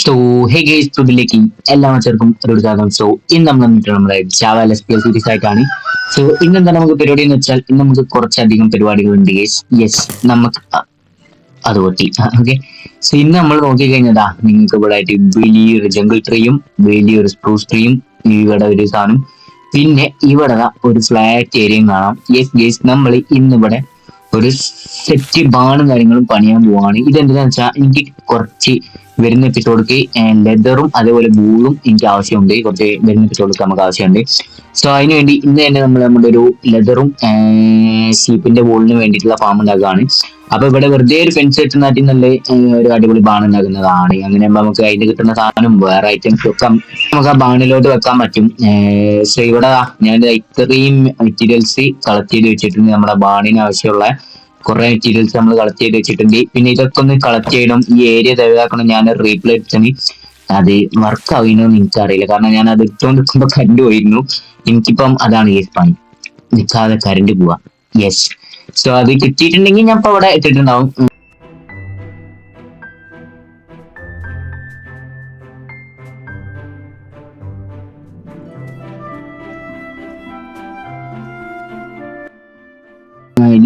So ഹേ guys ട്രിബിലേക്ക് എല്ലാ മച്ചർക്കും ഒരു സ്വാഗതം. സോ ഇന്ന് നമ്മൾ വന്നിട്ട് നമ്മുടെ Java S P L series ആയിട്ടാണ്. സോ ഇന്ന് എന്താ നമുക്ക് പരിപാടി എന്ന് വെച്ചാൽ ഇന്ന് നമുക്ക് കുറച്ചധികം പരിപാടികളുണ്ട് ഗേസ് യെസ് നമുക്ക് അത് പൊട്ടി ഓക്കെ സോ ഇന്ന് നമ്മൾ നോക്കി കഴിഞ്ഞതാ നിങ്ങൾക്ക് ഇവിടെ ആയിട്ട് വലിയൊരു ജംഗിൾ ട്രീയും വലിയൊരു സ്പ്രൂസ് ട്രീയും ഇവിടെ ഒരു സാധനം. പിന്നെ ഇവിടെ ഒരു ഫ്ലാറ്റ് ഏരിയയും കാണാം. യെസ് ഗേസ് നമ്മൾ ഇന്നിവിടെ ഒരു സെറ്റ് ബാണും കാര്യങ്ങളും പണിയാൻ പോവാണ്. ഇതെന്താന്ന് വെച്ചാൽ എനിക്ക് കുറച്ച് വരുന്ന എപ്പിസോഡിക്ക് ലെതറും അതേപോലെ ബൂളും എനിക്ക് ആവശ്യമുണ്ട്. കുറച്ച് വരുന്ന എപ്പിസോഡിക്ക് നമുക്ക് ആവശ്യമുണ്ട്. സോ അതിന് വേണ്ടി ഇന്ന് തന്നെ നമ്മൾ നമ്മുടെ ഒരു ലെതറും ഷീപ്പിന്റെ ബോളിന് വേണ്ടിയിട്ടുള്ള ഫാം ഉണ്ടാക്കുകയാണ്. അപ്പൊ ഇവിടെ വെറുതെ ഒരു ഫെൻസ് കെട്ടുന്ന നാട്ടിൽ നല്ല ഒരു അടിപൊളി ബാൺ ഉണ്ടാക്കുന്നതാണ്. അങ്ങനെ നമുക്ക് അതിന് കിട്ടുന്ന സാധനം വേറെ ഐറ്റംസ് ഒക്കെ നമുക്ക് ആ ബാണിലോട്ട് വെക്കാൻ പറ്റും. സോ ഇവിടെ ഞാൻ ഇത്രയും മെറ്റീരിയൽസ് കളക്ട് ചെയ്ത് വെച്ചിട്ടുണ്ട്. നമ്മുടെ ബാണിന് ആവശ്യമുള്ള കുറെ മെറ്റീരിയൽസ് നമ്മൾ കളക്ട് ചെയ്ത് വെച്ചിട്ടുണ്ട്. പിന്നെ ഇതൊക്കെ ഒന്ന് കളക്ട് ചെയ്യണം. ഈ ഏരിയ തയ്യാറാക്കണം ഞാൻ റീപ്ലേ എടുത്തിന് അത് വർക്ക് ആവുന്നോ എന്ന് അറിയില്ല കാരണം ഞാൻ അത് ഇട്ടുകൊണ്ട് നിൽക്കുമ്പോ കറണ്ട് പോയിരുന്നു. എനിക്കിപ്പം അതാണ് ഈ പണി. നിൽക്കാതെ കറണ്ട് പോവാ. യെസ് സോ അത് കിട്ടിയിട്ടുണ്ടെങ്കിൽ ഞാൻ ഇപ്പൊ അവിടെ ഇട്ടിട്ടുണ്ടാവും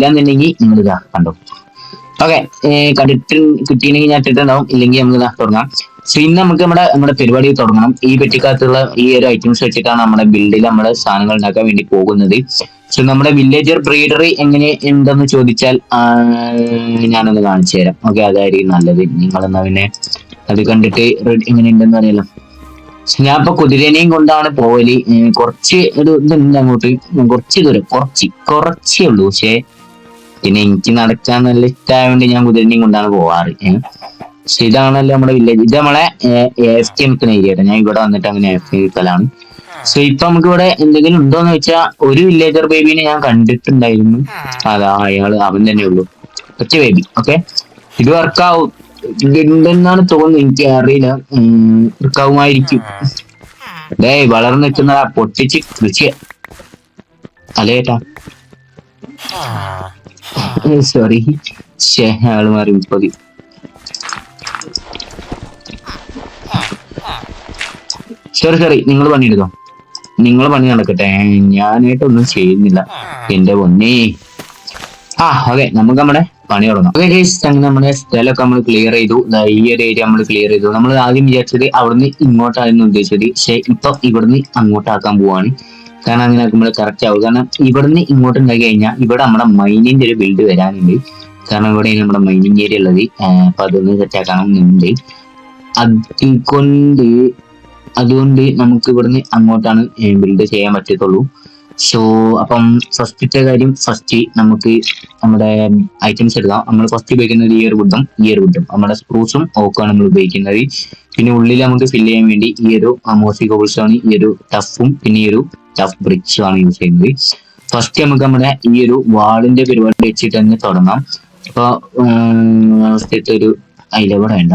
ആ, ഇല്ലാന്നുണ്ടെങ്കിൽ നിങ്ങൾ ഇതാ കണ്ടോ? ഓക്കെ കണ്ടിട്ട് കിട്ടിയില്ലെങ്കിൽ ഞാൻ ഇട്ടിട്ടുണ്ടാവും. ഇല്ലെങ്കിൽ നമുക്ക് തുടങ്ങാം. സോ ഇന്ന് നമുക്ക് നമ്മുടെ നമ്മുടെ പരിപാടി തുടങ്ങണം. ഈ പെട്ടിക്കകത്തുള്ള ഈ ഒരു ഐറ്റംസ് വെച്ചിട്ടാണ് നമ്മുടെ ബിൽഡിൽ നമ്മുടെ സാധനങ്ങൾ ഉണ്ടാക്കാൻ വേണ്ടി പോകുന്നത്. സോ നമ്മുടെ വില്ലേജർ ബ്രീഡറി എങ്ങനെ ഉണ്ടെന്ന് ചോദിച്ചാൽ ഞാനൊന്ന് കാണിച്ചു തരാം. ഓക്കെ അതായിരിക്കും നല്ലത്. നിങ്ങളെന്നാ പിന്നെ അത് കണ്ടിട്ട് എങ്ങനെ ഉണ്ടെന്ന് അറിയാലോ. ഞാൻ ഇപ്പൊ കുതിരനെയും കൊണ്ടാണ് പോവൽ. കുറച്ച് ഒരു ഇതുണ്ട് അങ്ങോട്ട്. കുറച്ച് ദൂരം കുറച്ച് കുറച്ചേ ഉള്ളൂ. പക്ഷേ പിന്നെ എനിക്ക് നടക്കാൻ നല്ല ഇഷ്ടമായതുകൊണ്ട് ഞാൻ കുതിരനെയും കൊണ്ടാണ് പോവാറ് പക്ഷെ ഇതാണല്ലോ നമ്മുടെ വില്ലേജ് ഇത് നമ്മളെ എഫ് ടി നിൽക്കുന്ന ഏരിയ ഞാൻ ഇവിടെ വന്നിട്ട് അങ്ങനെ എഫ് നിൽക്കലാണ്. സോ ഇപ്പൊ നമുക്ക് ഇവിടെ എന്തെങ്കിലും ഉണ്ടോ എന്ന് വെച്ചാൽ ഒരു വില്ലേജർ ബേബിനെ ഞാൻ കണ്ടിട്ടുണ്ടായിരുന്നു. അതാ അയാൾ അവൻ തന്നെ ഉള്ളു. ഒറ്റ ബേബി ഓക്കെ ഇത് വർക്കാവും ഉണ്ടെന്നാണ് തോന്നുന്നത്. എനിക്ക് അറിയില്ല. വർക്കാവുമായിരിക്കും ഡേ വളർന്നു നിൽക്കുന്നതാ പൊട്ടിച്ച് കൃഷി അല്ലേട്ടാ സോറി ആൾ മാറി മുപ്പതി സോറി സോറി നിങ്ങൾ പണിയെടുത്തോ നിങ്ങൾ പണി നടക്കട്ടെ. ഞാനായിട്ടൊന്നും ചെയ്യുന്നില്ല. എന്റെ പൊന്നേ. ആ ഓക്കെ നമുക്ക് നമ്മുടെ പണി തുടങ്ങാം. നമ്മുടെ സ്ഥലമൊക്കെ നമ്മൾ ക്ലിയർ ചെയ്തു. ഈ ഒരു ഏരിയ നമ്മൾ ക്ലിയർ ചെയ്തു. നമ്മൾ ആദ്യം വിചാരിച്ചത് അവിടുന്ന് ഇങ്ങോട്ടായിരുന്നു ഉദ്ദേശിച്ചത്. പക്ഷെ ഇപ്പൊ ഇവിടുന്ന് അങ്ങോട്ടാക്കാൻ പോവാണ്. കാരണം അങ്ങനെ നമ്മൾ കറക്റ്റ് ആവും. കാരണം ഇവിടുന്ന് ഇങ്ങോട്ട് ഉണ്ടാക്കി കഴിഞ്ഞാൽ ഇവിടെ നമ്മുടെ മൈനിന്റെ ഒരു ബിൽഡ് വരാനുണ്ട്. കാരണം ഇവിടെ നമ്മുടെ മൈനിങ് ഏരിയ ഉള്ളത്. അപ്പൊ അതൊന്ന് സെറ്റ് ആക്കണമെന്നുണ്ട് അതുകൊണ്ട് അതുകൊണ്ട് നമുക്ക് ഇവിടുന്ന് അങ്ങോട്ടാണ് ബിൽഡ് ചെയ്യാൻ പറ്റത്തുള്ളൂ. സോ അപ്പം ഫസ്റ്റത്തെ കാര്യം ഫസ്റ്റ് നമുക്ക് നമ്മുടെ ഐറ്റംസ് എടുക്കാം. നമ്മൾ ഫസ്റ്റ് ഉപയോഗിക്കുന്നത് ഈ ഒരു വുഡും ഈ ഒരു വുഡും നമ്മുടെ സ്പ്രൂസും ഓക്കാണ് നമ്മൾ ഉപയോഗിക്കുന്നത്. പിന്നെ ഉള്ളിൽ നമുക്ക് ഫില്ല് ചെയ്യാൻ വേണ്ടി ഈ ഒരു മോസി കോബിൾസാണ് ഈ ഒരു ടഫും പിന്നെ ഈ ഒരു ടഫ് ബ്രിക്സും ആണ് യൂസ് ചെയ്യുന്നത്. ഫസ്റ്റ് നമുക്ക് നമ്മുടെ ഈ ഒരു വാളിന്റെ പരിപാടി വെച്ചിട്ട് തന്നെ തുടങ്ങാം. ഇപ്പൊ ഒരു അതിലവിടെ വേണ്ട.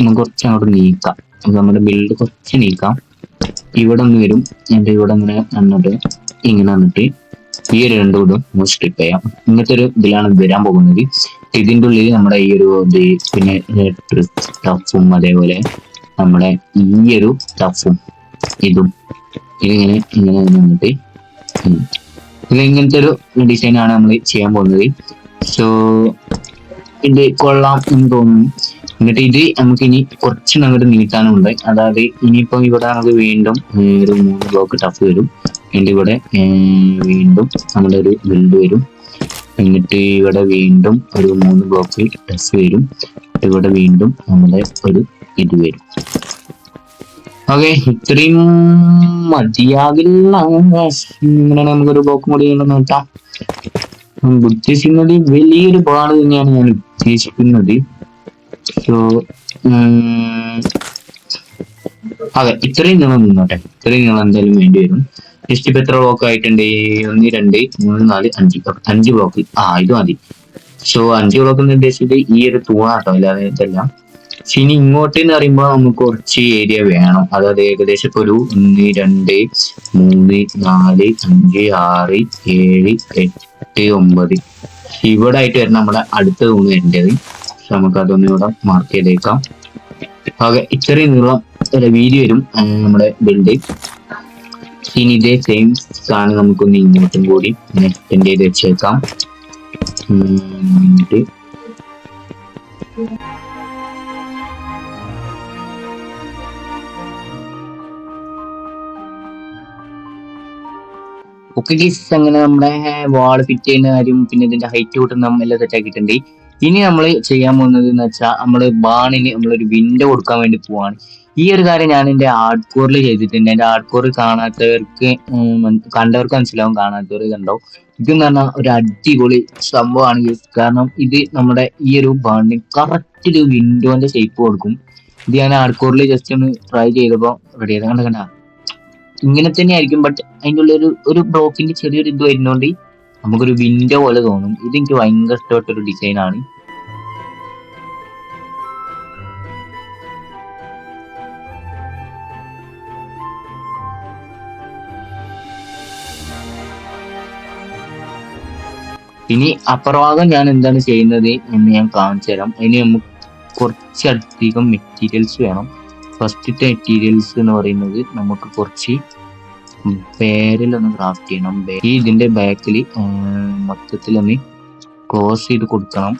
നമുക്ക് കുറച്ച് അങ്ങോട്ട് നീക്കാം. അപ്പൊ നമ്മുടെ ബിൽഡ് കുറച്ച് നീക്കാം. ഇവിടെ ഒന്ന് വരും. എന്റെ ഇവിടെ ഇങ്ങനെ വന്നിട്ട് ഇങ്ങനെ വന്നിട്ട് ഈ ഒരു രണ്ടു കൂടും നമുക്ക് സ്ട്രിപ്പ് ചെയ്യാം. ഇങ്ങനത്തെ ഒരു ഇതിലാണ് വരാൻ പോകുന്നത്. ഇതിന്റെ ഉള്ളിൽ നമ്മുടെ ഈ ഒരു ഇത് പിന്നെ ടഫും അതേപോലെ നമ്മുടെ ഈ ഒരു ടഫും ഇതും ഇതിങ്ങനെ ഇങ്ങനെ വന്നിട്ട്. ഇത് ഇങ്ങനത്തെ ഒരു ഡിസൈൻ ആണ് നമ്മൾ ചെയ്യാൻ പോകുന്നത്. സോ ഇത് കൊള്ളാം എന്ന് തോന്നുന്നു. എന്നിട്ട് ഇത് നമുക്ക് ഇനി കുറച്ച് അങ്ങോട്ട് നീട്ടാനുണ്ട്. അതായത് ഇനിയിപ്പം ഇവിടെ നമുക്ക് വീണ്ടും ഒരു മൂന്ന് ബ്ലോക്ക് ടഫ് വരും. എന്നിട്ട് ഇവിടെ വീണ്ടും നമ്മുടെ ഒരു ബിൽഡ് വരും. എന്നിട്ട് ഇവിടെ വീണ്ടും ഒരു മൂന്ന് ബ്ലോക്ക് ടഫ് വരും. ഇവിടെ വീണ്ടും നമ്മുടെ ഒരു ഇത് വരും. ഓക്കെ ഇത്രയും മതിയാകില്ല. ഇങ്ങനെ നമുക്കൊരു പോക്കും കൂടി നോക്കാം ഉദ്ദേശിക്കുന്നത് വലിയൊരു പാട് തന്നെയാണ് ഞാൻ ഉദ്ദേശിക്കുന്നത്. സോ അതെ ഇത്രയും നീളം നിന്നോട്ടെ. ഇത്രയും നീളം എന്തായാലും വേണ്ടി വരും. ജസ്റ്റ് ഇപ്പൊ എത്ര ബ്ലോക്ക് ആയിട്ടുണ്ട്? ഒന്ന് രണ്ട് മൂന്ന് നാല് അഞ്ച്. അഞ്ച് ബ്ലോക്ക് ആ ഇത് മതി. സോ അഞ്ച് ബ്ലോക്ക് എന്ന് ഉദ്ദേശിച്ചത് ഈ ഒരു തൂണാട്ടോ അല്ലാതെ ഇതല്ല. ഇനി ഇങ്ങോട്ട് എന്ന് പറയുമ്പോൾ നമുക്ക് കുറച്ച് ഏരിയ വേണം. അതായത് ഏകദേശം ഇപ്പൊ ഒരു ഒന്ന് രണ്ട് മൂന്ന് നാല് അഞ്ച് ആറ് ഏഴ് എട്ട് ഒമ്പത്. ഇവിടെ ആയിട്ട് വരുന്ന നമ്മുടെ അടുത്ത തൂണ് വരേണ്ടത്. നമുക്ക് അതൊന്നും ഇവിടെ മാർക്ക് ചെയ്തേക്കാം. ഓക്കെ ഇത്രയും നീളം വീതി വരും നമ്മുടെ ബിൽഡ് ഇനി ഇതേ സെയിം സാധനം നമുക്കൊന്ന് ഇങ്ങോട്ടും കൂടി നെറ്റിന്റെ ഇത് വെച്ചേക്കാം. എന്നിട്ട് ഓക്കെ അങ്ങനെ നമ്മുടെ വാൾ ഫിറ്റ് ചെയ്യുന്ന കാര്യം പിന്നെ ഇതിന്റെ ഹൈറ്റ് കൂട്ടുന്ന എല്ലാം സെറ്റ് ആക്കിയിട്ടുണ്ട്. ഇനി നമ്മൾ ചെയ്യാൻ പോകുന്നത് എന്ന് വെച്ചാൽ നമ്മൾ ബാണിന് നമ്മളൊരു വിൻഡോ കൊടുക്കാൻ വേണ്ടി പോവാണ്. ഈ ഒരു കാര്യം ഞാൻ എന്റെ ഹാർഡ് കോറിൽ ചെയ്തിട്ടുണ്ട്. എന്റെ ഹാർഡ് കോറിൽ കാണാത്തവർക്ക് കണ്ടവർക്ക് മനസ്സിലാവും. കാണാത്തവർ കണ്ടോ? ഇതെന്ന് പറഞ്ഞാൽ ഒരു അടിപൊളി സംഭവമാണ്. കാരണം ഇത് നമ്മുടെ ഈ ഒരു ബാണിന് കറക്റ്റ് ഒരു വിൻഡോന്റെ ഷേപ്പ് കൊടുക്കും. ഇത് ഞാൻ ഹാർഡ് കോറിൽ ജസ്റ്റ് ഒന്ന് ട്രൈ ചെയ്തപ്പോൾ റെഡി ആയത്. കണ്ട? ഇങ്ങനെ തന്നെ ആയിരിക്കും ബട്ട് അതിന്റെ ഉള്ളിൽ ഒരു ഒരു ബ്ലോക്കിന്റെ ചെറിയൊരു ഇത് വരുന്നോണ്ട് നമുക്കൊരു വിൻഡോ പോലെ തോന്നും. ഇത് എനിക്ക് ഭയങ്കര ഇഷ്ടപ്പെട്ട ഒരു ഡിസൈൻ ആണ്. ഇനി അപ്പുറഭാഗം ഞാൻ എന്താണ് ചെയ്യുന്നത് എന്ന് ഞാൻ കാണിച്ചു തരാം അതിന് നമുക്ക് കുറച്ചധികം മെറ്റീരിയൽസ് വേണം. ഫസ്റ്റത്തെ മെറ്റീരിയൽസ് എന്ന് പറയുന്നത് നമുക്ക് കുറച്ച് പേരിലൊന്ന് ക്രാഫ്റ്റ് ചെയ്യണം. ഈ ഇതിന്റെ ബാക്കിൽ മൊത്തത്തിൽ ഒന്ന് ക്ലോസ് ചെയ്ത് കൊടുക്കണം.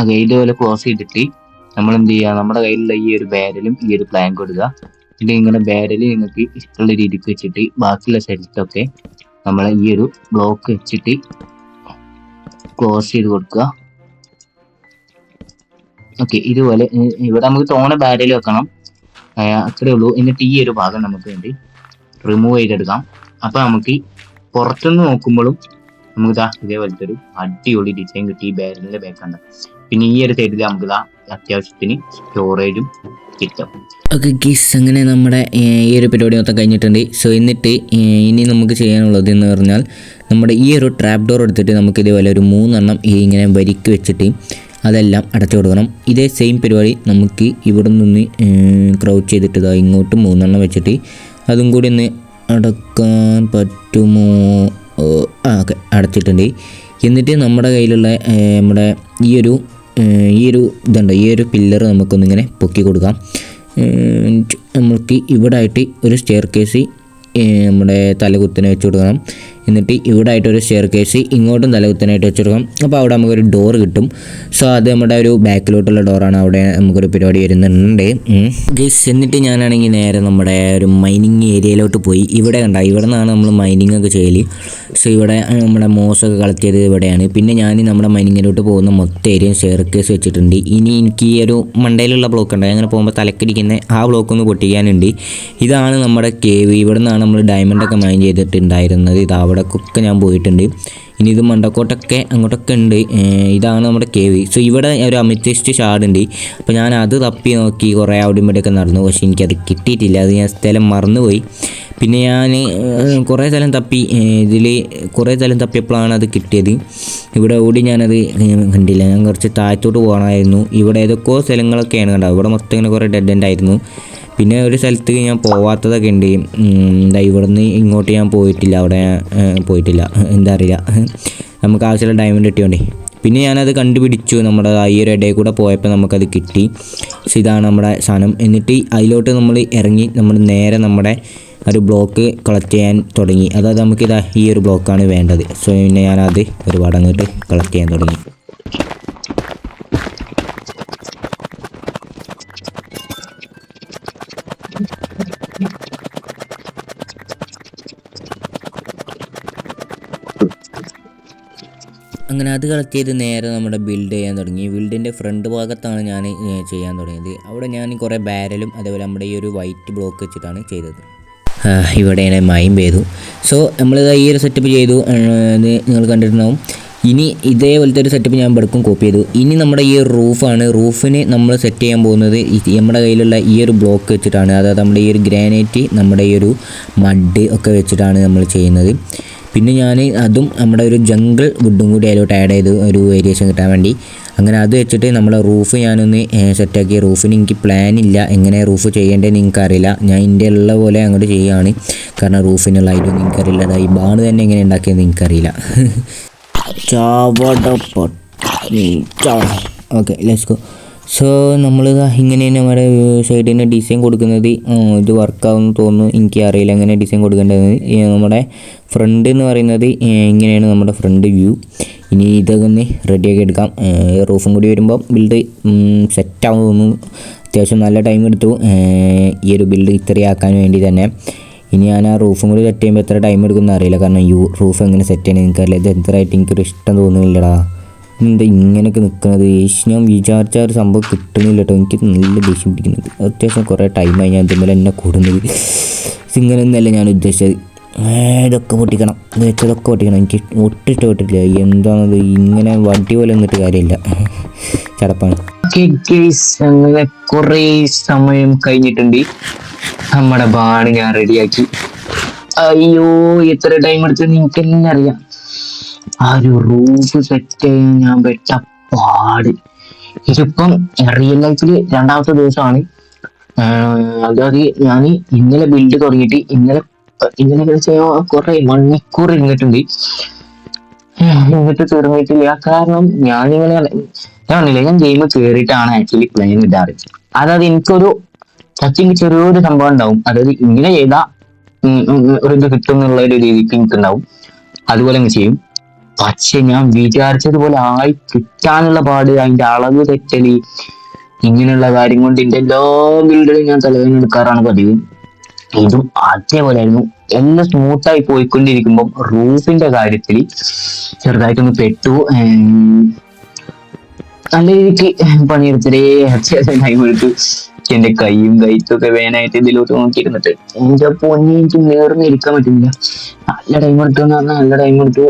അതെ ഇതുപോലെ ക്ലോസ് ചെയ്തിട്ട് നമ്മൾ എന്ത് ചെയ്യുക? നമ്മുടെ കയ്യിലുള്ള ഈ ഒരു ബാരലും ഈ ഒരു പ്ലാങ്ക് ഇടുക. എന്നിട്ട് ഇങ്ങനെ ബാരൽ നിങ്ങൾക്ക് ഇഷ്ടമുള്ള രീതിക്ക് വെച്ചിട്ട് ബാക്കിയുള്ള സ്ഥലത്തൊക്കെ നമ്മൾ ഈ ഒരു ബ്ലോക്ക് വെച്ചിട്ട് ക്ലോസ് ചെയ്ത് കൊടുക്കുക. ഓക്കെ ഇതുപോലെ ഇവിടെ നമുക്ക് തോണ ബാരൽ വെക്കണം. അത്രേ ഉള്ളൂ. എന്നിട്ട് ഈ ഒരു ഭാഗം നമുക്ക് വേണ്ടി റിമൂവ് ചെയ്തെടുക്കാം. അപ്പൊ നമുക്ക് പുറത്തുനിന്ന് നോക്കുമ്പോഴും നമുക്ക് ഇതാ ഇതേപോലത്തെ ഒരു അടിപൊളി ഡിസൈൻ കിട്ടി. ഈ ബാരലിന്റെ ബാക്കുണ്ട് പിന്നെ ഈ ഒരു സൈഡിൽ നമുക്ക് ഇതാ അത്യാവശ്യത്തിന് സ്റ്റോറേജും കിട്ടും. ഓക്കെ ഗീസ് അങ്ങനെ നമ്മുടെ ഈ ഒരു പരിപാടി മൊത്തം കഴിഞ്ഞിട്ടുണ്ട്. സോ എന്നിട്ട് ഇനി നമുക്ക് ചെയ്യാനുള്ളത് എന്ന് പറഞ്ഞാൽ നമ്മുടെ ഈ ഒരു ട്രാപ്പ് ഡോർ എടുത്തിട്ട് നമുക്ക് ഇതേപോലെ ഒരു മൂന്നെണ്ണം ഇങ്ങനെ വരിക്ക് വെച്ചിട്ട് അതെല്ലാം അടച്ചു കൊടുക്കണം. ഇതേ സെയിം പരിപാടി നമുക്ക് ഇവിടെ നിന്ന് ക്രൗച്ച് ചെയ്തിട്ട് ഇതാ ഇങ്ങോട്ട് മൂന്നെണ്ണം വെച്ചിട്ട് അതും കൂടി ഒന്ന് അടക്കാൻ പറ്റുമോ? ആ ഓക്കെ അടച്ചിട്ടുണ്ട്. എന്നിട്ട് നമ്മുടെ കയ്യിലുള്ള നമ്മുടെ ഈ ഒരു ഈ ഒരു ഇതുണ്ട് ഈ ഒരു പില്ലർ നമുക്കൊന്നിങ്ങനെ പൊക്കി കൊടുക്കാം. നമ്മൾക്ക് ഇവിടെ ആയിട്ട് ഒരു സ്റ്റെയർ കേസ് നമ്മുടെ തലകുത്തിനെ വെച്ച് കൊടുക്കണം. എന്നിട്ട് ഇവിടെ ആയിട്ട് ഒരു സ്റ്റെയർ കേസ് ഇങ്ങോട്ടും തലകുത്തനായിട്ട് വെച്ചെടുക്കാം. അപ്പോൾ അവിടെ നമുക്കൊരു ഡോർ കിട്ടും. സോ അത് നമ്മുടെ ഒരു ബാക്കിലോട്ടുള്ള ഡോറാണ് അവിടെ നമുക്കൊരു പരിപാടി വരുന്നുണ്ട്. ഗസ് എന്നിട്ട് ഞാനാണെങ്കിൽ നേരെ നമ്മുടെ ഒരു മൈനിങ് ഏരിയയിലോട്ട് പോയി. ഇവിടെ കണ്ട ഇവിടെ നിന്നാണ് നമ്മൾ മൈനിങ് ഒക്കെ ചെയ്യൽ സോ ഇവിടെ നമ്മുടെ മോസൊക്കെ കളക്ട് ചെയ്തത് ഇവിടെയാണ്. പിന്നെ ഞാൻ നമ്മുടെ മൈനിങ്ങിലോട്ട് പോകുന്ന മൊത്തം ഏരിയയും സ്റ്റെയർ കേസ് വെച്ചിട്ടുണ്ട്. ഇനി എനിക്ക് ഈ ഒരു മണ്ടയിലുള്ള ബ്ലോക്ക് ഉണ്ട് അങ്ങനെ പോകുമ്പോൾ തലക്കടിക്കുന്ന ആ ബ്ലോക്ക് ഒന്ന് പൊട്ടിക്കാനുണ്ട്. ഇതാണ് നമ്മുടെ കേവ് ഇവിടെ നിന്നാണ് നമ്മൾ ഡയമണ്ട് ഒക്കെ മൈൻ ചെയ്തിട്ടുണ്ടായിരുന്നത്. ഇത് അവിടേക്കൊക്കെ ഞാൻ പോയിട്ടുണ്ട്. ഇനി ഇത് മണ്ടക്കോട്ടൊക്കെ അങ്ങോട്ടൊക്കെ ഉണ്ട്. ഇതാണ് നമ്മുടെ കേവ്. സോ ഇവിടെ ഒരു അമിത്യസ്റ്റ് ഉണ്ട് അപ്പോൾ ഞാൻ അത് തപ്പി നോക്കി കുറേ അവിടെയും ഇവിടെയൊക്കെ നടന്നു. പക്ഷേ എനിക്കത് കിട്ടിയിട്ടില്ല. അത് ഞാൻ സ്ഥലം മറന്നുപോയി. പിന്നെ ഞാൻ കുറേ സ്ഥലം തപ്പി. ഇതിൽ കുറേ സ്ഥലം തപ്പിയപ്പോഴാണ് അത് കിട്ടിയത്. ഇവിടെ ഓടി ഞാനത് കണ്ടില്ല. ഞാൻ കുറച്ച് താഴത്തോട്ട് പോകണമായിരുന്നു. ഇവിടെ ഏതൊക്കെയോ സ്ഥലങ്ങളൊക്കെയാണ് കണ്ടത്. ഇവിടെ മൊത്തം ഇങ്ങനെ കുറേ ഡെഡ് എൻഡ് ആയിരുന്നു. പിന്നെ ഒരു സ്ഥലത്ത് ഞാൻ പോവാത്തതൊക്കെ ഉണ്ട്. എന്താ ഇവിടുന്ന് ഇങ്ങോട്ട് ഞാൻ പോയിട്ടില്ല. അവിടെ പോയിട്ടില്ല. എന്താ അറിയില്ല. നമുക്ക് ആവശ്യമുള്ള ഡയമണ്ട് കിട്ടിയോണ്ടേ. പിന്നെ ഞാനത് കണ്ടുപിടിച്ചു. നമ്മുടെ ഈ ഒരു ഇടയിൽ കൂടെ പോയപ്പോൾ നമുക്കത് കിട്ടി. സോ ഇതാണ് നമ്മുടെ സാധനം. എന്നിട്ട് അതിലോട്ട് നമ്മൾ ഇറങ്ങി നമ്മൾ നേരെ നമ്മുടെ ഒരു ബ്ലോക്ക് കളക്ട് ചെയ്യാൻ തുടങ്ങി. അതായത് നമുക്കിതാ ഈ ഒരു ബ്ലോക്കാണ് വേണ്ടത്. സോ പിന്നെ ഞാനത് ഒരുപാട് അങ്ങോട്ട് കളക്ട് ചെയ്യാൻ തുടങ്ങി. അങ്ങനെ അത് കളക്ട് ചെയ്ത് നേരെ നമ്മുടെ ബിൽഡ് ചെയ്യാൻ തുടങ്ങി. ബിൽഡിന്റെ ഫ്രണ്ട് ഭാഗത്താണ് ഞാൻ ചെയ്യാൻ തുടങ്ങിയത്. അവിടെ ഞാൻ കുറേ ബാരലും അതേപോലെ നമ്മുടെ ഈ ഒരു വൈറ്റ് ബ്ലോക്ക് വെച്ചിട്ടാണ് ചെയ്തത്. ഇവിടെ ഞാൻ മൈം ചെയ്തു സോ നമ്മളിത് ഈ ഒരു സെറ്റപ്പ് ചെയ്തു. ഇത് നിങ്ങൾ കണ്ടിട്ടുണ്ടാവും. ഇനി ഇതേപോലത്തെ ഒരു സെറ്റപ്പ് ഞാൻ ഇവിടേക്കും കോപ്പി ചെയ്തു. ഇനി നമ്മുടെ ഈ ഒരു റൂഫാണ്. റൂഫിന് നമ്മൾ സെറ്റ് ചെയ്യാൻ പോകുന്നത് നമ്മുടെ കയ്യിലുള്ള ഈ ഒരു ബ്ലോക്ക് വെച്ചിട്ടാണ്. അതായത് നമ്മുടെ ഈ ഒരു ഗ്രാനൈറ്റ് നമ്മുടെ ഈ ഒരു മഡ് ഒക്കെ വെച്ചിട്ടാണ് നമ്മൾ ചെയ്യുന്നത്. പിന്നെ ഞാൻ അതും നമ്മുടെ ഒരു ജംഗിൾ വുഡും കൂടി അതിലോട്ട് ആഡ് ചെയ്ത് ഒരു വേരിയേഷൻ കിട്ടാൻ വേണ്ടി. അങ്ങനെ അത് വെച്ചിട്ട് നമ്മളെ റൂഫ് ഞാനൊന്ന് സെറ്റാക്കി റൂഫിന് എനിക്ക് പ്ലാൻ ഇല്ല. എങ്ങനെ റൂഫ് ചെയ്യേണ്ടതെന്ന് എനിക്കറിയില്ല ഞാൻ ഇന്ത്യ ഉള്ള പോലെ അങ്ങോട്ട് ചെയ്യുകയാണ് കാരണം റൂഫിനുള്ള ഐഡിയൊന്നും എനിക്കറിയില്ല. അറിയില്ല ഈ ബാണ് തന്നെ എങ്ങനെ ഉണ്ടാക്കിയെന്ന് എനിക്കറിയില്ല ചാവട ഓക്കെ ലെറ്റ്സ് ഗോ സോ നമ്മൾ ഇങ്ങനെ തന്നെ നമ്മുടെ സൈഡിന് ഡിസൈൻ കൊടുക്കുന്നത്. ഇത് വർക്കാവുമെന്ന് തോന്നുന്നു. എനിക്ക് അറിയില്ല എങ്ങനെ ഡിസൈൻ കൊടുക്കേണ്ടത് നമ്മുടെ ഫ്രണ്ട് എന്ന് പറയുന്നത് ഇങ്ങനെയാണ് നമ്മുടെ ഫ്രണ്ട് വ്യൂ ഇനി ഇതൊക്കെ ഒന്ന് റെഡിയാക്കി എടുക്കാം. റൂഫും കൂടി വരുമ്പോൾ ബിൽഡ് സെറ്റാവും തോന്നുന്നു. അത്യാവശ്യം നല്ല ടൈം എടുത്തു. ഈ ഒരു ബിൽഡ് ഇത്രയാക്കാൻ വേണ്ടി തന്നെ. ഇനി ഞാൻ ആ റൂഫും കൂടി സെറ്റ് ചെയ്യുമ്പോൾ എത്ര ടൈം എടുക്കുമെന്ന് അറിയില്ല. കാരണം യു റൂഫ് എങ്ങനെ സെറ്റ് ചെയ്യണമെന്ന് എനിക്കറിയില്ല. ഇത് എത്രയായിട്ട് എനിക്കൊരു ഇഷ്ടം തോന്നുന്നില്ലടാ. എന്താ ഇങ്ങനെയൊക്കെ നിൽക്കുന്നത് ഏശ് ഞാൻ വിചാരിച്ച ഒരു സംഭവം കിട്ടുന്നില്ല കേട്ടോ എനിക്ക് നല്ല ദേഷ്യം പിടിക്കുന്നത്. അത്യാവശ്യം കുറേ ടൈമായി ഞാൻ ഇതുപോലെ എന്നെ കൂടുന്നത്. ഇങ്ങനെയൊന്നല്ല ഞാൻ ഉദ്ദേശിച്ചത്. ഇതൊക്കെ പൊട്ടിക്കണം. ഇത് വെച്ചതൊക്കെ പൊട്ടിക്കണം. എനിക്ക് ഒട്ടിട്ട് പൊട്ടില്ല എന്താണത്? ഇങ്ങനെ വണ്ടി പോലെ നിന്നിട്ട് കാര്യമില്ല. ചടപ്പാണ്. അങ്ങനെ കുറേ സമയം കഴിഞ്ഞിട്ടുണ്ട്. നമ്മുടെ ബാണ് ഞാൻ റെഡിയാക്കി അയ്യോ എത്ര ടൈം എടുത്തെന്ന് എനിക്ക് തന്നെ അറിയാം. ആ ഒരു റൂഫ് സെറ്റ് ഞാൻ വെച്ച പാട്. ഇതിപ്പം റിയൽ ലൈഫിൽ രണ്ടാമത്തെ ദിവസമാണ്. അതായത് ഞാൻ ഇന്നലെ ബിൽഡ് തുടങ്ങിയിട്ട് ഇന്നലെ ഇന്നലെ കളിച്ച കുറെ മണിക്കൂർ ഇരുന്നിട്ടുണ്ട്. എന്നിട്ട് തീർന്നിട്ടില്ല. കാരണം ഞാനിങ്ങനെ ഞാൻ പറഞ്ഞില്ലേ ഞാൻ ഗെയിം കയറിയിട്ടാണ് ആക്ച്വലി പ്ലെയിൻ ഇടാറ്. അതായത് എനിക്കൊരു ടച്ചിങ് ചെറിയൊരു സംഭവം ഉണ്ടാവും. അതായത് ഇങ്ങനെ ചെയ്താ ഉം ഉം ഉം ഒരു ഇത് കിട്ടും എന്നുള്ള ഒരു രീതിക്ക് എനിക്കുണ്ടാവും. അതുപോലെ അങ്ങ് ചെയ്യും. പക്ഷെ ഞാൻ വിചാരിച്ചതുപോലെ ആയി കിട്ടാനുള്ള പാട് അതിന്റെ അളവ് തെറ്റൽ. ഇങ്ങനെയുള്ള കാര്യം കൊണ്ട് എന്റെ എല്ലാ ബിൽഡിലും ഞാൻ തലവേദന എടുക്കാറാണ് പതിവ്. ഇതും അതേപോലെ ആയിരുന്നു എല്ലാം സ്മൂത്തായി പോയിക്കൊണ്ടിരിക്കുമ്പോൾ റൂഫിന്റെ കാര്യത്തിൽ ചെറുതായിട്ടൊന്ന് പെട്ടു. നല്ല രീതിക്ക് പണിയെടുത്തിട്ടേ ടൈം എടുത്തു എന്റെ കൈയും കൈത്തും ഒക്കെ വേനായിട്ട് ഇതിലോട്ട് നോക്കിയിരുന്നിട്ട്. എന്റെ പൊന്നി എനിക്ക് നേർന്ന് ഇരിക്കാൻ പറ്റുന്നില്ല നല്ല ടൈം എടുത്തു എന്ന് പറഞ്ഞാൽ നല്ല ടൈം എടുത്തു.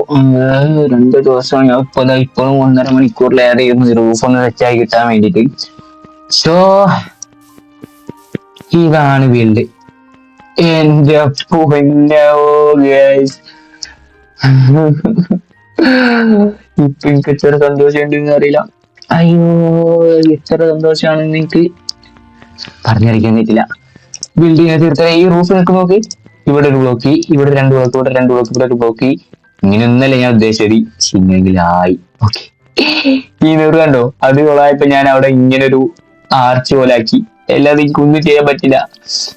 രണ്ടു ദിവസം ഇപ്പൊ ഇപ്പോഴും ഒന്നര മണിക്കൂറിലേറെ ഇരുന്ന് റൂഫ് ഒന്ന് സെറ്റായി കിട്ടാൻ വേണ്ടിയിട്ട്. സോ ഇതാണ് വീൽഡ് എന്റെ ഇപ്പൊ എനിക്ക് എത്ര സന്തോഷം ഉണ്ടെന്ന് അറിയില്ല. അയ്യോ എത്ര സന്തോഷമാണ് എനിക്ക് പറഞ്ഞറിയിക്കാൻ പറ്റില്ല. ബിൽഡിംഗ് തീർത്ത. ഈ റൂഫ് നിൽക്ക് നോക്കി ഇവിടെ ഒരു ബ്ലോക്ക് ഇവിടെ രണ്ട് ബ്ലോക്ക് ഇവിടെ രണ്ട് ബ്ലോക്ക് ഇവിടെ ഒരു ബ്ലോക്ക് ഇങ്ങനെ ഒന്നല്ല ഞാൻ ഉദ്ദേശിച്ചത്? ചിങ്ങെങ്കിലായി ഓക്കെ ഈ നീർ കണ്ടോ? അത് കൊളായപ്പോ ഞാൻ അവിടെ ഇങ്ങനെ ഒരു ആർച്ച് പോലെ ആക്കി. അല്ലാതെ എനിക്കൊന്നും ചെയ്യാൻ പറ്റില്ല.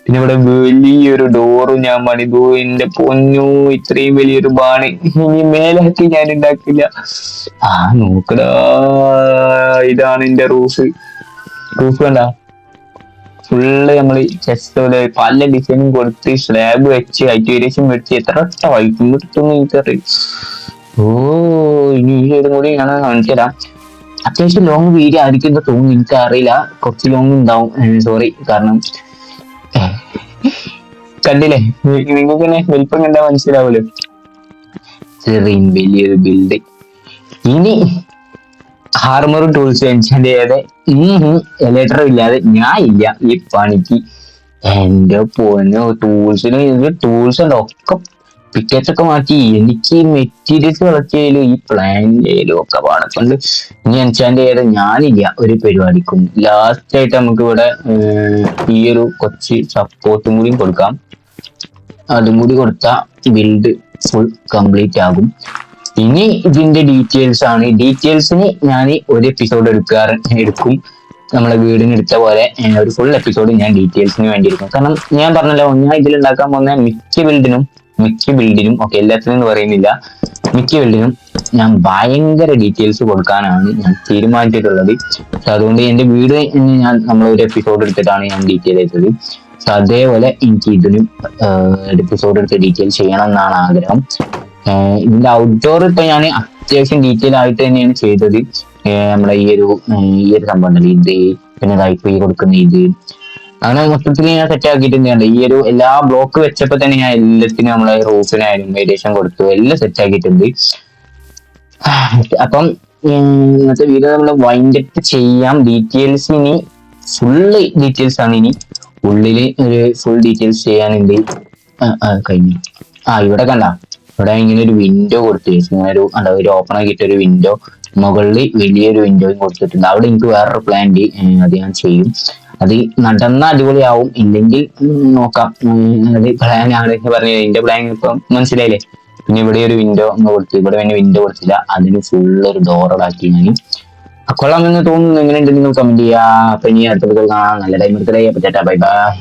പിന്നെ ഇവിടെ വലിയൊരു ഡോറും ഞാൻ പണിതു എന്റെ പൊന്നു ഇത്രയും വലിയൊരു ബാണ്. ഇനി മേലാക്കി ഞാൻ ഉണ്ടാക്കില്ല. ആ നോക്കടാ. ഇതാണ് എന്റെ റൂഫ് റൂഫ് കണ്ട? ഫുള്ള് നമ്മൾ ചെസ്റ്റ് പോലെ പല ഡിസൈനും കൊടുത്ത് സ്ലാബ് വെച്ച് ഐറ്റേരിയേഷൻ വെച്ച് എത്ര വൈക്കും കിട്ടും എനിക്കറിയും ഓ ഇനി കൂടി ഞാൻ കാണിച്ചുതരാം. അത്യാവശ്യം ലോങ് വീഡിയോ ആയിരിക്കും എന്ന് തോന്നുന്നു എനിക്ക് അറിയില്ല കുറച്ച് ലോങ് ഉണ്ടാവും. സോറി കാരണം കണ്ടില്ലേ? നിങ്ങൾക്ക് തന്നെ വലിപ്പം കണ്ടാൽ മനസ്സിലാവൂലോ ചെറിയ വലിയൊരു ബിൽഡിംഗ് ഇനി ഹാർമറും ടൂൾസ് എൻഷന്റെ ചെയ്ത് എലേറ്ററും ഇല്ലാതെ ഞാൻ ഇല്ല. ഈ പണിക്ക് എന്റെ പൊന്ന് ടൂൾസിന് ഇത് ടൂൾസ് ഉണ്ട് ഒക്കെ പിക്കറ്റ് ഒക്കെ മാറ്റി. എനിക്ക് മെറ്റീരിയൽസ് കളക്ട് ചെയ്യലും ഈ പ്ലാൻ ചെയ്യലും ഒക്കെ പാടത്തുണ്ട്. ഇനി എൻഷാന്റെ ചെയ്ത് ഞാനില്ല ഒരു പരിപാടിക്കും. ലാസ്റ്റ് ആയിട്ട് നമുക്ക് ഇവിടെ ഈ ഒരു കൊച്ചി സപ്പോർട്ടും കൂടി കൊടുക്കാം. അതും കൂടി കൊടുത്താൽ ബിൽഡ് ഫുൾ കംപ്ലീറ്റ് ആകും. ഇനി ഇതിന്റെ ഡീറ്റെയിൽസ് ആണ്. ഡീറ്റെയിൽസിന് ഞാൻ ഒരു എപ്പിസോഡ് എടുക്കാറ് എടുക്കും. നമ്മളെ വീടിന് എടുത്ത പോലെ ഒരു ഫുൾ എപ്പിസോഡ് ഞാൻ ഡീറ്റെയിൽസിന് വേണ്ടി എടുക്കും കാരണം ഞാൻ പറഞ്ഞല്ലോ ഞാൻ ഇതിൽ ഉണ്ടാക്കാൻ പോകുന്ന മിക്ക ബിൽഡിനും മിക്ക ബിൽഡിനും ഒക്കെ എല്ലാത്തിനും എന്ന് പറയുന്നില്ല. മിക്ക ബിൽഡിനും ഞാൻ ഭയങ്കര ഡീറ്റെയിൽസ് കൊടുക്കാനാണ് ഞാൻ തീരുമാനിച്ചിട്ടുള്ളത്. അതുകൊണ്ട് എന്റെ വീട് ഞാൻ നമ്മൾ ഒരു എപ്പിസോഡ് എടുത്തിട്ടാണ് ഞാൻ ഡീറ്റെയിൽ ചെയ്തത്. അതേപോലെ എനിക്ക് ഇതിനും എപ്പിസോഡ് എടുത്ത് ഡീറ്റെയിൽ ചെയ്യണം എന്നാണ് ആഗ്രഹം. ഇതിന്റെ ഔട്ട്ഡോർ ഇപ്പൊ ഞാൻ അത്യാവശ്യം ഡീറ്റെയിൽ ആയിട്ട് തന്നെയാണ് ചെയ്തത്. നമ്മുടെ ഈ ഒരു ഈ ഒരു സംഭവം ഉണ്ടല്ലോ. ഇത് പിന്നെ ഇപ്പൊ ഈ കൊടുക്കുന്ന ഇത്. അങ്ങനെ മൊത്തത്തിൽ ഞാൻ സെറ്റ് ആക്കിയിട്ട് ആക്കിയിട്ടുണ്ട് ഈ ഒരു എല്ലാ ബ്ലോക്ക് വെച്ചപ്പോ തന്നെ ഞാൻ എല്ലാത്തിനും നമ്മളെ റൂഫിനായാലും വേരിയേഷൻ കൊടുത്തു എല്ലാം സെറ്റ് ആക്കിയിട്ടുണ്ട്. അപ്പം ഇന്നത്തെ വീഡിയോ നമ്മൾ വൈൻഡ് അപ്പ് ചെയ്യാം. ഡീറ്റെയിൽസ് ഇനി ഫുള്ള് ഡീറ്റെയിൽസ് ആണ് ഇനി. ഉള്ളിൽ ഒരു ഫുൾ ഡീറ്റെയിൽസ് ചെയ്യാനുണ്ട്. കഴിഞ്ഞു. ആ ഇവിടെ കണ്ട. ഇവിടെ ഇങ്ങനെ ഒരു വിൻഡോ കൊടുത്തു ഇങ്ങനെ ഒരു അതായത് ഒരു ഓപ്പൺ ആക്കിയിട്ട് ഒരു വിൻഡോ മുകളിൽ വലിയൊരു വിൻഡോയും കൊടുത്തിട്ടുണ്ട്. അവിടെ എനിക്ക് വേറൊരു പ്ലാൻ അത് ഞാൻ ചെയ്യും. അത് നടന്ന അടിപൊളിയാവും. ഇല്ലെങ്കിൽ നോക്കാം. അത് പ്ലാൻ ആണ് പറഞ്ഞത് എന്റെ പ്ലാൻ ഇപ്പം മനസ്സിലായില്ലേ? പിന്നെ ഇവിടെ ഒരു വിൻഡോ ഒന്ന് കൊടുത്തു. ഇവിടെ പിന്നെ വിൻഡോ കൊടുത്തില്ല. അതിന് ഫുള്ള് ഒരു ഡോറടാക്കി ഞാൻ. കൊള്ളാമെന്ന് തോന്നുന്നു. എങ്ങനെയുണ്ട്? നിങ്ങൾ കമന്റ് ചെയ്യാം അപ്പൊ ഇനി അടുത്ത കാണാം. നല്ല ടൈം എടുത്തേ ബൈ ബൈ